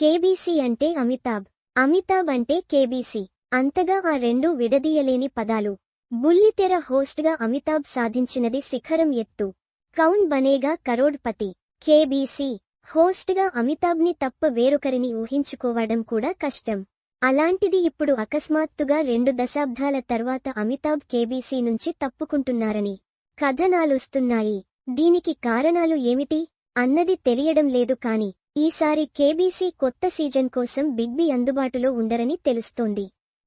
KBC అంటే అమితాబ్. అమితాబ్ అంటే KBC అంతగా ఆ రెండు విడదీయలేని పదాలు. బుల్లితెర హోస్ట్గా అమితాబ్ సాధించినది శిఖరం ఎత్తు. కౌన్ బనేగా కరోడ్పతి. కేబీసీ హోస్ట్గా అమితాబ్ని తప్ప వేరొకరిని ఊహించుకోవడం కూడా కష్టం. అలాంటిది ఇప్పుడు అకస్మాత్తుగా రెండు దశాబ్దాల తర్వాత అమితాబ్ కేబీసీ నుంచి తప్పుకుంటున్నారని. కథనాలుస్తున్నాయి. దీనికి కారణాలు ఏమిటి? అన్నది తెలియడం లేదు కాని ఈసారి కేబీసీ కొత్త సీజన్ కోసం బిగ్ బి అందుబాటులో ఉండరని తెలుస్తోంది.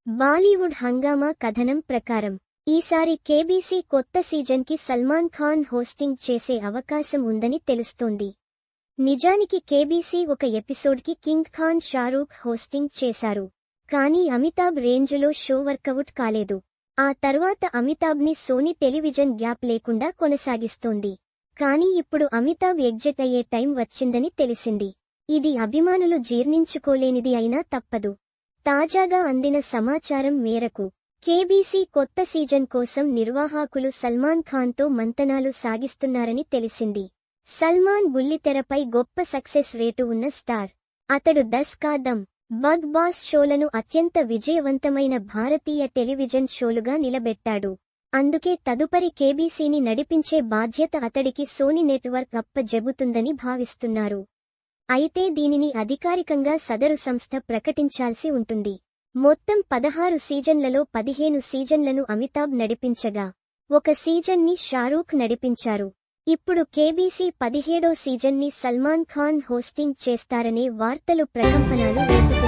బాలీవుడ్ హంగామా కథనం ప్రకారం ఈసారి కేబీసీ కొత్త సీజన్కి సల్మాన్ ఖాన్ హోస్టింగ్ చేసే అవకాశం ఉందని తెలుస్తోంది. నిజానికి కేబీసీ ఒక ఎపిసోడ్కి కింగ్ ఖాన్ షారూఖ్ హోస్టింగ్ చేశారు కానీ అమితాబ్ రేంజ్లో షో వర్కౌట్ కాలేదు. ఆ తర్వాత అమితాబ్ని సోనీ టెలివిజన్ గ్యాప్ లేకుండా కొనసాగిస్తోంది కానీ ఇప్పుడు అమితాబ్ ఎగ్జిట్ అయ్యే టైం వచ్చిందని తెలిసింది. ఇది అభిమానులు జీర్ణించుకోలేనిది అయినా తప్పదు. తాజాగా అందిన సమాచారం మేరకు కేబీసీ కొత్త సీజన్ కోసం నిర్వాహకులు సల్మాన్ ఖాన్తో మంతనాలు సాగిస్తున్నారని తెలిసింది. సల్మాన్ బుల్లితెరపై గొప్ప సక్సెస్ రేటు ఉన్న స్టార్. అతడు దస్ కాదం బగ్ బాస్ షోలను అత్యంత విజయవంతమైన భారతీయ టెలివిజన్ షోలుగా నిలబెట్టాడు. అందుకే తదుపరి కేబీసీని నడిపించే బాధ్యత అతడికి సోనీ నెట్వర్క్ అప్పజెబుతుందని భావిస్తున్నారు. అయితే దీనిని అధికారికంగా సదరు సంస్థ ప్రకటించాల్సి ఉంటుంది. మొత్తం పదహారు సీజన్లలో పదిహేను సీజన్లను అమితాబ్ నడిపించగా ఒక సీజన్ని షారూఖ్ నడిపించారు. ఇప్పుడు కేబీసీ పదిహేడో సీజన్ని సల్మాన్ ఖాన్ హోస్టింగ్ చేస్తారనే వార్తలు ప్రకంపనలు రేపు